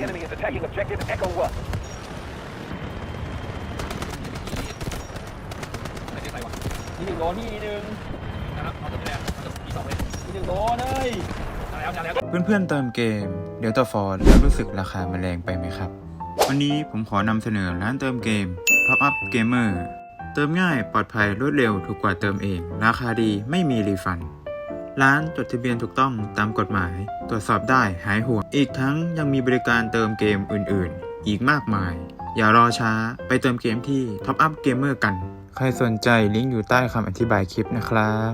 The enemy is attacking objective Echo 1. ไม่ได้ไปวะทีหนึ่งโดนที่ทีหนึ่งนะครับเอาตัวแรกเอาตัวที่สองเลยทีหนึ่งโดนเฮ้ยเอาแล้วเอาแล้ว เพื่อนๆเติมเกม เดลต้าฟอร์แล้วรู้สึกราคามันแรงไปไหมครับ วันนี้ผมขอนำเสนอร้านเติมเกม Top Up Gamer เติมง่ายปลอดภัยรวดเร็วถูกกว่าเติมเอง ราคาดีไม่มีรีฟันด์ ร้านจดทะเบียนถูกต้องตามกฎหมาย ตรวจสอบได้หายห่วง อีกทั้งยังมีบริการเติมเกมอื่นๆ อีกมากมาย อย่ารอช้าไปเติมเกมที่ Top Up Gamer กัน ใครสนใจลิงก์อยู่ใต้คำอธิบายคลิปนะครับ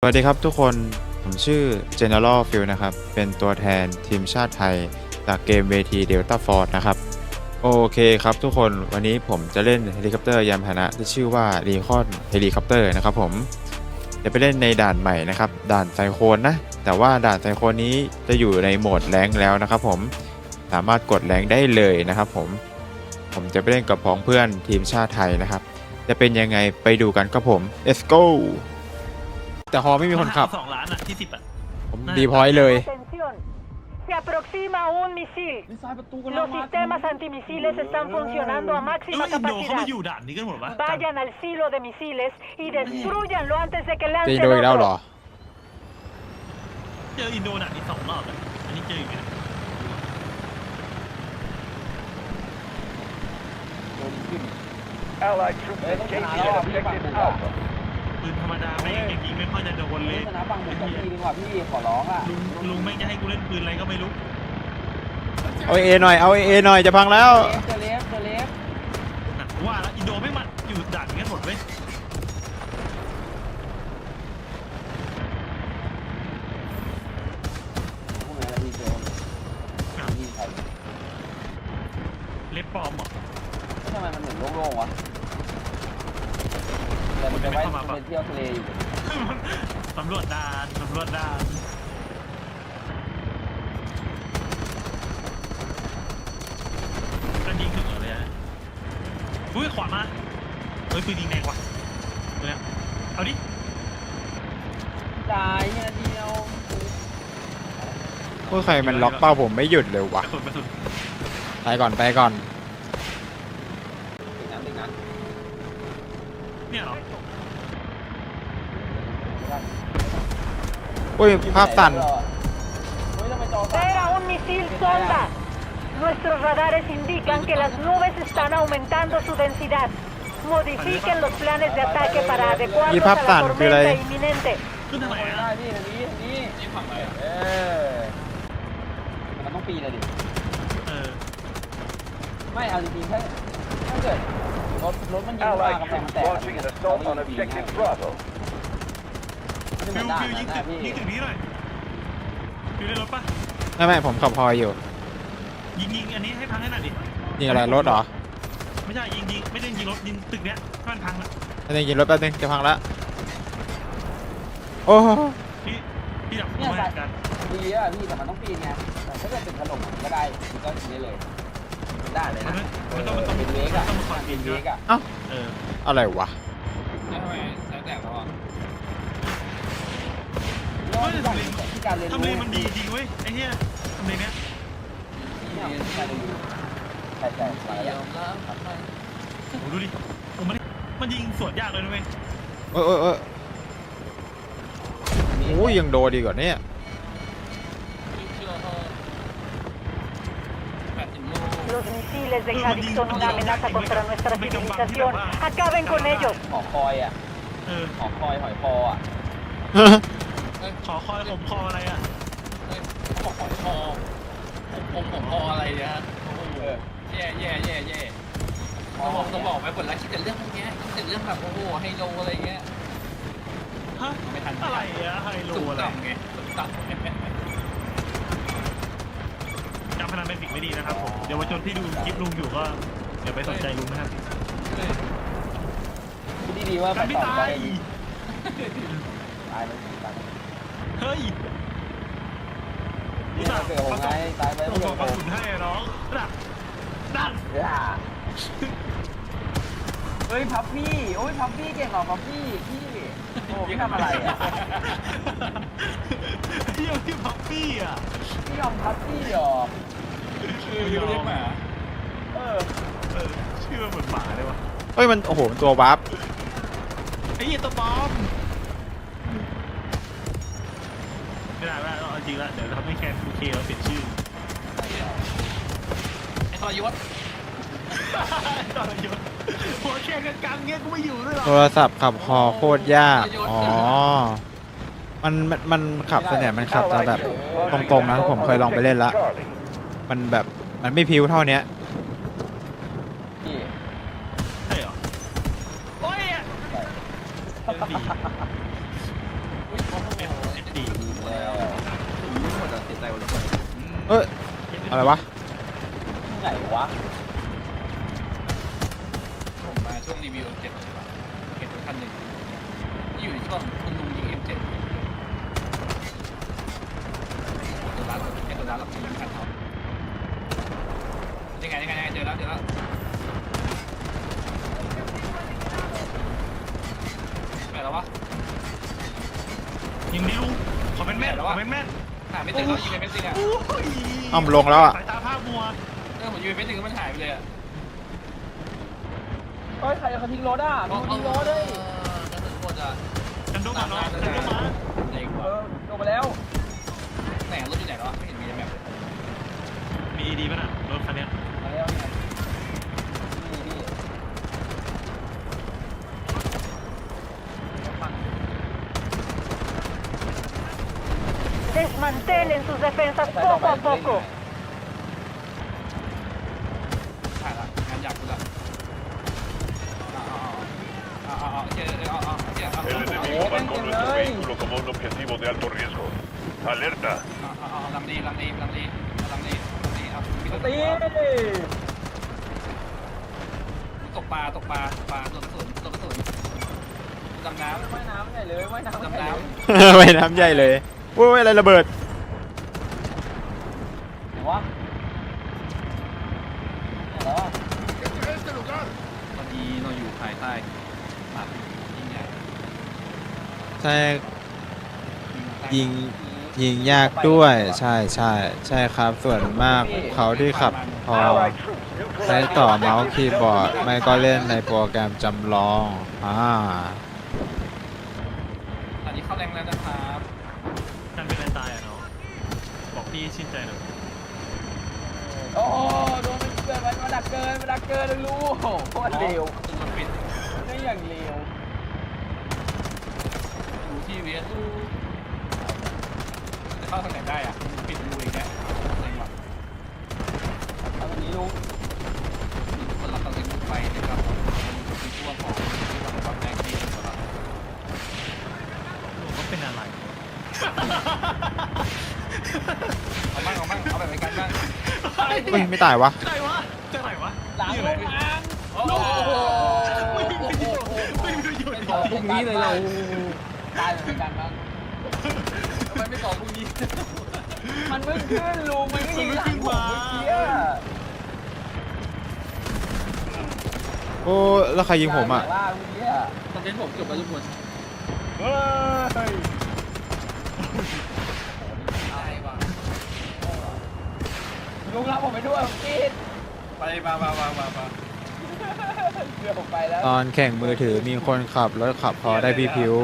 สวัสดีครับทุกคนผมชื่อ General Phil นะครับ เป็นตัวแทนทีมชาติไทย จากเกมเวที Delta Force นะครับ โอเคครับทุกคนวันนี้ผมจะเล่นเฮลิคอปเตอร์ยานพาหนะที่ชื่อว่า Recon Helicopter นะครับผมจะไปเล่นในด่านใหม่นะครับด่านไซโคนนะ แต่ว่าด่านไซโคนนี้จะอยู่ในโหมดแรงแล้วนะครับผมสามารถกดแรงได้เลยนะครับผมผมจะไปเล่นกับพ้องเพื่อนทีมชาติไทยนะครับ จะเป็นยังไงไปดูกันครับผม let's go แต่ฮอไม่มีคนขับสองล้านอะที่สิบอะผมดีพอยต์เลย Atención, Se aproxima un misil. Los sistemas antimisiles están funcionando a máxima capacidad. Vayan al silo de misiles y destruyanlo antes de que lancen otro. Allied troops. ปืนธรรมดาไม่อย่างยิงไม่ค่อยจะโดนเลเล่ยนชนะบังผมกับพี่ดีกว่าพี่ขอร้องอะลุงลุงไม่งจะให้กูเล่นปืนอะไรก็ไม่รู้เอาเอหน่อยเอาเอหน่อยจะพังแล้วเจเลฟเจเลฟนะว่าแล้วอินโดไม่มาอยู่ด่านนี้กันหมดเว้ย พวกนี้พี่เจอพี่ใคร เล็บปลอมเหรอ ทำไมมันเหมือนโล่งๆวะแต่มันจะไว้ไปเที่ยวทะเลอยู่ สำรวจด่านสำรวจด่านก็ยิงถึงเลยอะอุ้ยขวามาเฮ้ยปืนยิงแรงว่ะเนี่ยเอาดิตายเนี่ยเดียวพวกใครมันล็อกเป้าผมไม่หยุดเลยวะกระสุนกระสุนไปก่อนไปก่อนำติดน้ เนี่ยเหรอำอุ้ยภาพสั่นเฮ้ยทำไมจอสั่น Era un misil sonda. Nuestros radares indican que las nubes están aumentando su densidad. Modifiquen los planes de ataque para adecuarlos Y a la Papsan, tormenta Pilay. inminente. ขึ้นทำไมไม่อะได้พี่ทางนี้ทางนี้นี่ฝั่งไหนอะเออมันต้องปีนเลยดิเออไม่เอาจริงๆถ้าถ้าเกิดรถรถมันยิงมาก Allied กำแพงมัน troops แตก launching an assault on objective Bravo. ไม่เหมืฟิอนวด่านฟิวยินั้งนถึนะงพี่ยิงถึงนี้หน่อยฟิวได้รถปะไม่ไม่ผมขับพออยู่ยิงยิงอันนี้ให้พังให้หน่อยดิยิงอะไรรถเหรอไม่ใช่ยิงยิงไม่ได้ยิงรถยิงตึกเนี้ยให้มันพังละไม่ได้ยิงรถแป๊บนึงจะพังละโอ้โหพี่พี่ดับเนี่ยไม่ใส่กันดีอะพี่แต่มันต้องปีนไงแต่ถ้าเกิดเป็นถล่มมันก็ได้มันก็ยิงได้เลยได้เลยมันนะไม่เอมันอต้องมันต้องเป็นเวกอะต้องมาคอยเป็ปีนนเวเยกอะอะเอออะไรวะ แล้วทำไมใช้แตกแล้วอะแล้วทุกอย่างที่การเรียนรู้ทำเลมันดีจริงเว้ยไอ้เหี้ยทำเลเนี้ยเนี่ยที่การเรียนรู้ใช่ใช่ใช่เดี๋ยวนะขับไปโอ้โหดูดิโอ้มันมันยิงสวนยากเลยนะเว้ยเออเออเออโอ้ยยังโดนดีกว่านี้เชื่อเขาแปดสิบโล Los misiles de Javis son una amenaza contra nuestra civilización. Acaben con ellos. หอคอยอะเออหอคอยหอยคออะ ขอคอยผมคออะไรอะเฮ้ยเขาบอกของคอผมผมผมคออะไรเนี่ยฮะโอ้โหเออ แย่แย่แย่แย่ต้องบอกต้องบอกไปหมดแล้วคิดแต่เรื่องพวกเนี้ยคิดแต่เรื่องแบบโอ้โหไฮโลอะไรเงี้ย ฮะไม่ทัน อะไรอะไฮโลสูงอะไรต่ำไงสูงต่ำการพนันเป็นสิ่งไม่ดีนะครับผมเดี๋ยววชนที่ดูคลิปลุงอยู่ก็อย่าไปสนใจลุงนะครับคิดดีๆว่าไปการไม่ต่อตาไปยตายเลยตาย เฮ้ยนี่เราเกิดหงไงตายไปผไม่มเกิบอดกหว่างขุนให้น้องดักดักเฮ้ยพับพี่โอ้ยพับพี่เก่งเหรอพับพี่พี่โอ้พี่ทำอะไรอะเฮียพี่พับปี้อะพี่ยอมพับพี่หรอคืออยู่เรียกหมาเออเออชื่อมันเหมือนหมาเลยวะเฮ้ยมันโอ้โหมันตัววับไอ้เหี้ยตัวปลอม ไม่ได้ไม่ได้เอาจริงละเดี๋ยวทำให้แคนทูเคเราเปลี่ยนชื่อไอ้ทรยศตอนอายุพอแค่กันกลางเงี้ยกูไม่อยู่ด้วยหรอโทรศัพท์ขับคอโคตรยาก อ๋อ มันมันมันขับส่วนใหญ่มันขับจะแบบตรงๆนะ ผมเคยลองไปเล่นละ Charlie. มันแบบมันไม่พิ้วเท่าเนี้ย อะไรวะที่ไหนวะผมมาช่วงรีวิว M7 ใช่ปะเก็บไว้คันหนึ่งที่อยู่ในช่วงคุณลุงยิง M7 ตัวร้านไอ้ตัวร้านเรายิงคันเขายังไงยังไงยังไงเจอแล้วเจอแล้วไปแล้ววะ ยิงดิลุงขอแม่นแม่นขอแม่นแม่น หา ไม่เจอแล้วยิงไปไม่จริงอะโอ้ยอ้าวมันลงแล้วอะสายตาภาพมัวเออผมยิงไปไม่จริงมันหายไปเลยอะเฮ้ยใครเขาทิ้งรถอะมีคนทิ้งรถเลยกระสุนหมดอะกันโดมาเนาะกันโดมาเด็กเอว่ะอลงไปแล้วไหนรถอยู่ไหนแล้วไม่เห็นมีในแมพเลยมีดีป่ะน่ะรถคันเนี้ยมาแล้วเนี่ย Desmantelen sus defensas poco a poco. ถ่ายละงานอยากกูละเอาเอาเอาเอาเจ๊เอาเอาเจ๊เอา El เอา enemigo marcó nuestro vehículo como un objetivo de alto riesgo. Alerta. เอาเอาลังดีลังดีลังดีลังดีลังดีเอามีตีตกปลาตกปลาปลาโดนกระสุนโดนกระสุนดำน้ำว่ายน้ำใหญ่เลยว่ายน้ำใหญ่ดำน้เลยไว้น้ำใหญ่เลย โอ้ยอะไรระเบิดไหนวะไหนแล้วอะำตอนนี้เราอยู่ภายใต้ปากยิ่งใหญ่ใช่ยิงยิงยากด้วยใช่ใช่ใช่ครับส่วนมากเขาที่ขับพอ Allied troops ใช้ neutralized ต่อเมาส์คีย์บอร์ด ไม่ก็เล่นในโปรแกรมจำลองอ่าตอนนี้เข้าแรงแล้วนะครับ ที่ชื่นใจหน่อยโอ้โหโดนมันเกินมันมาดักเกินมาดักเกินลยรู้โหโคตรเร็วตึ้งรถปิดไม่อย่างเร็วดูที่เวียนดูจะเข้าทางไหนได้อะปิดดูอีกแล้วเอาตรงนี้ลูก คนรับตำแหน่งไปนะครับมีช่วงของที่เราต้องแรงที่สุดครับ ลุงก็เป็นอะไร เอาบ้างเอาบ้างเอาแบบไปกันบ้าง เฮ้ยไม่ตายวะใครวะจะไหนวะหลังอยู่ลไหนงล้างโอ้โหไม่มีประโยชน์ไม่มีประโยชน์พรุ่งนี้เลยเราตายเหมือนกันมั้งทำไมไม่บอกพรุ่งนี้ มันไม่ขึ้นลุงมันไม่ยิงหลังผมเมื่อกี้อะโอ้แล้วใครยิงผมอะล่าเมื่อกี้อะคอนเทนต์ผมจบแล้วทุกคนเฮ้ย ได้ว่ะ ลุงรับผมไปด้วยผมกินไปมามามามามาเรือผมไปแล้ว ตอนแข่งมือถือมีคนขับรถขับพอได้พี่พิว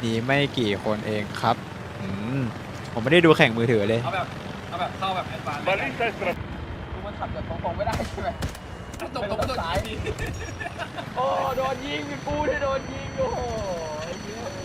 หนีไม่กี่คนเองครับอืมผมไม่ได้ดูแข่งมือถือเลย เอาแบบเอาแบบเข้าแบบแอดวานซ์ Baliza extra. ลุงมันขับจากตรงๆไม่ได้ใช่ไหม ตรงตรงตรงซ้ายดีโอ้ โดนยิงมีปูที่โดนยิงโอ้โหไอ้เหี้ยเ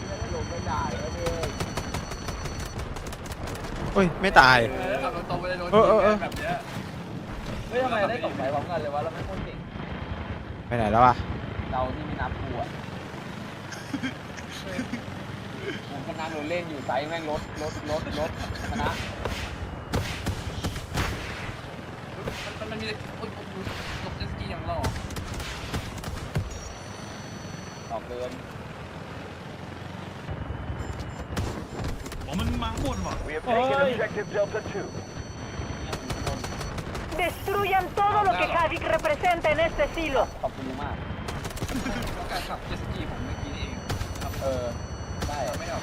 หี้ยหลงไม่ได้แล้วเลยเฮ้ย ไม่ตาย เออขับตรงไป เลยโดนเออเออเออ แบบเนี้ยเฮ้ยทำไมได้ตกใจพร้อมกันเลยวะเราไม่คนเก่งไปไหนแล้วอะเราที่ไม่นับกูอะผมก็นั่งรถเล่นอยู่ไซส์แม่งรถรถรถรถชนะมันมันมีโอ้ยลบเจสกี้ยังรอออกเดินบอกมันมาบนว่ะ We have taken objective Delta 2. Destruyan todo lo que Havik representa en este silo. ขอบคุณมากต้องการขับเจสกี้ผมเมื่อกี้นี่เองขับเออ ได้ไม่ออก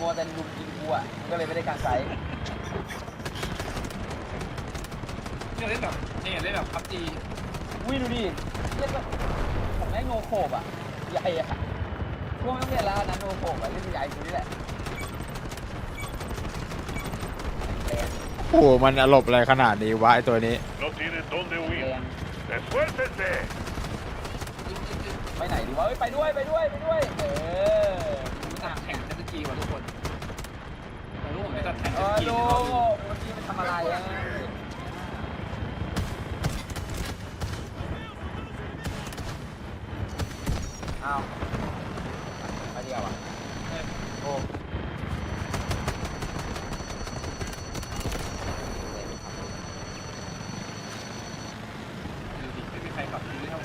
มัวแต่ลุมกินกูอะก็เลยไม่ได้กางไซส์เนี่ยเล่นแบบเนี่ยเล่นแบบพับจีอุ้ยดูดิเล่นแบบผมแม่งโนโคบอะ ใหญ่อะพวกไม่ต้องเรียนแล้วนะโนโคบอะเล่นใหญ่กูนี่แหละแรง โอ้โหมันอารมณ์อะไรขนาดนี้วะไอตัวนี้ No tienes dónde แร huir. ง ¡Esfuércense! ไปไหนดีวะเอ้ยไปด้วยไปด้วยไปด้วย เออต่างแข่งเจ็ตสกีว่ะทุกคนแต่ลูกผมจะจัดแข่งเอเจ็ตสกีอดูให้เขาดูเมื่อกี้มันทำอะไรอะอ้าวไปเดียวอะโอ้ ดูดิไม่มีใครขับซื้อเท่า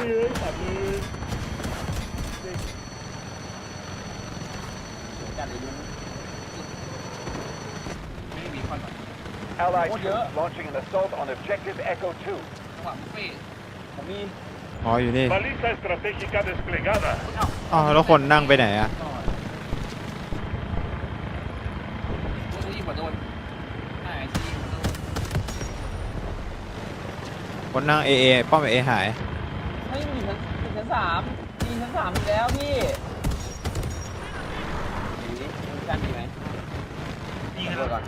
เอ้ยแบบนี้กันเลยยุงไม่มีคอนแบบ Allied Oh, yeah. troops launching an assault on objective Echo 2. จังหวะบุฟเฟ่ผมมีอ๋ออยู่นี่ Baliza estratégica desplegada. อ๋อแล้วคนนั่งไปไหนอะก่อโอ้ยยิงกว่าโดนใช่ยิงกว่าโดนคนนั่งเอเอป้อมเอหาย ไม่มีชั้นชั้นสามมีชั้นสามอีกแล้วพี่ดีดิมีกันดีไหมนี่ตำรวจก่อบน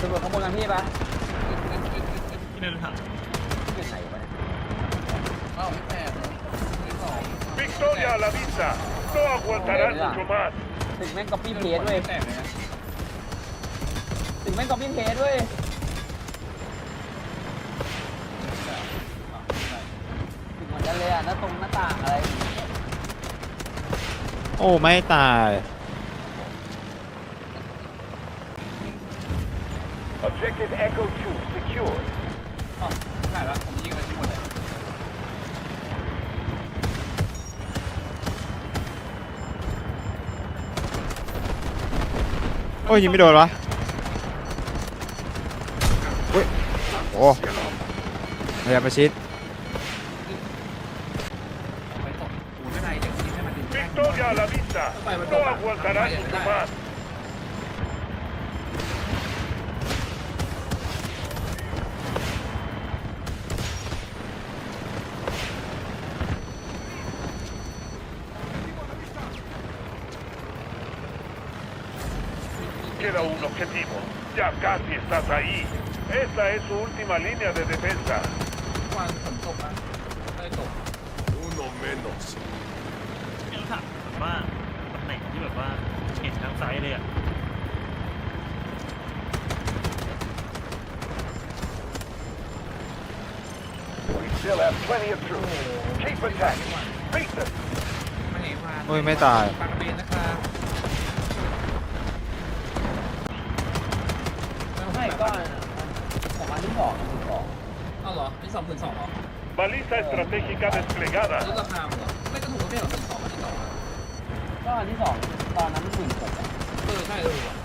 ตำรวจข้างบนกันพี่ปะที่เดินทางขึ้นไหนวะเนี่ยอ้าไม่แปดเลยไม่สอง Victoria a la vista. No aguantarán mucho más. ถึงแม่งก๊อปปี้เพจเว้ยแตกเลยนะถึงแม่งก๊อปปี้เพจเว้ย กันเลยอะหน้าตรงหน้าต่างอะไรโอ้ไม่ตาย Objective Echo 2 secured. อ๋อใช่แล้วผมยิงอะไรทั้งหมดเลยโอ้ยยิงไม่โดนวะอุ้ยโอ้พยายามประชิด ไปตกหูไม่ได้เดี๋ยวยิงให้มันดึง Victoria a la vista. No aguantarán mucho más. 'Queda un objetivo. Ya casi estás ahí. Esta es su última línea de defensa. วันฝนตกนะไม่ได้ตก Uno menos. ที่ ที่แบบว่าเห็นทางซ้ายเลยอะ We still have plenty of troops. Keep attacking. Beat them. ไม่เห็นมาโอ้ยไม่ตาย ปากกระเบนนะครับไม่ก็ผมมาที่สองที่สองเอาเหรอนี่สองหมื่นสองเหรอ Baliza estratégica desplegada. ลดราคาเหรอ ไม่ก็ถูกก็ไม่เหรอ ก็อันที่สองตอนนั้นหมื่นหกอะเออใช่เออว่ะ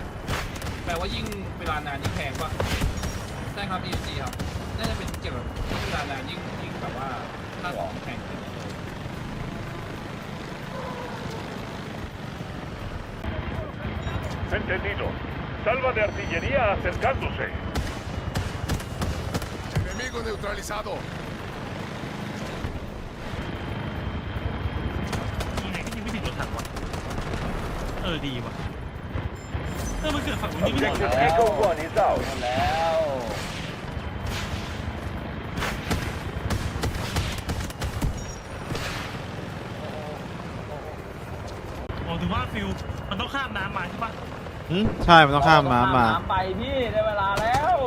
แปลว่ายิ่งเวลานานยิ่งแพงป่ะใช่ครับ EMG ครับน่าจะเป็นเกี่ยวกับยิ่งเวลานานยิ่งยิ่งแบบว่าค่าของแพงขึ้น Entendido. Salva de artillería acercándose. Enemigo neutralizado. ยังไงก็ยิงไม่ถึงรถถังว่ะ เออดีว่ะเออมันเกิดฝั่งนู้นยิงไม่หมด Objective เลย Echo 1 is out. หมดแล้วโอ้ถือว่าฟิลมันต้องข้ามน้ำมาใช่ปะหึใช่ มันต้องข้ามม้ามาน้ำไปพี่ได้เวลาแล้ว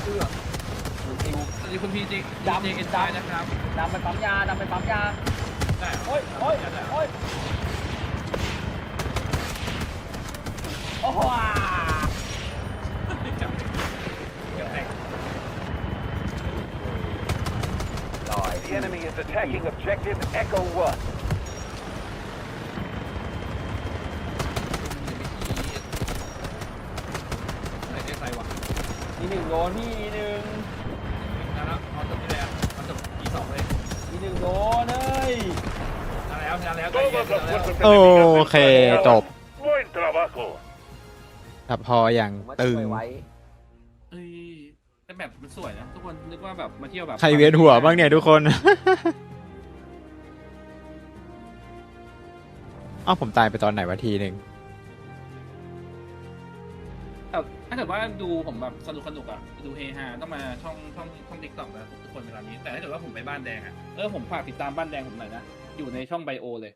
เสื้อดูซิว สวัสดีคุณพีจีดำ เจเอ็นไนะครับ ดำไปปั๊มยาดำไปปั๊มยาได้เหรโอ้ยโอ้ยโอ้ยโอ้โหจับเดี๋ยวแตก The enemy is attacking objective Echo 1. ไหนได้ใส่วะมีหนึ่งโดนพี่มีหนึ่ง อยู่โดนเอ้ยชนะแล้วชนะแล้ว Todas las fuerzas โอ enemigas เคจบ Buen trabajo. ถ้าพออย่างผมว่าตึง ช่วยไว้เอ้ยแต่แบบมันสวยนะทุกคนนึกว่าแบบมาเที่ยวแบบใครเวียนหัวบ้างเนี่ยทุกคน เอ้าผมตายไปตอนไหนวะทีหนึ่ง เกิดว่าดูผมแบบสนุกสนุกอะดูเฮฮาต้องมาช่องช่องช่องทิกตอกนะทุกคนเวลานี้แต่ถ้าเกิดว่าผมไปบ้านแดงอะเออผมฝากติดตามบ้านแดงผมหน่อยนะอยู่ในช่องไบโอเลย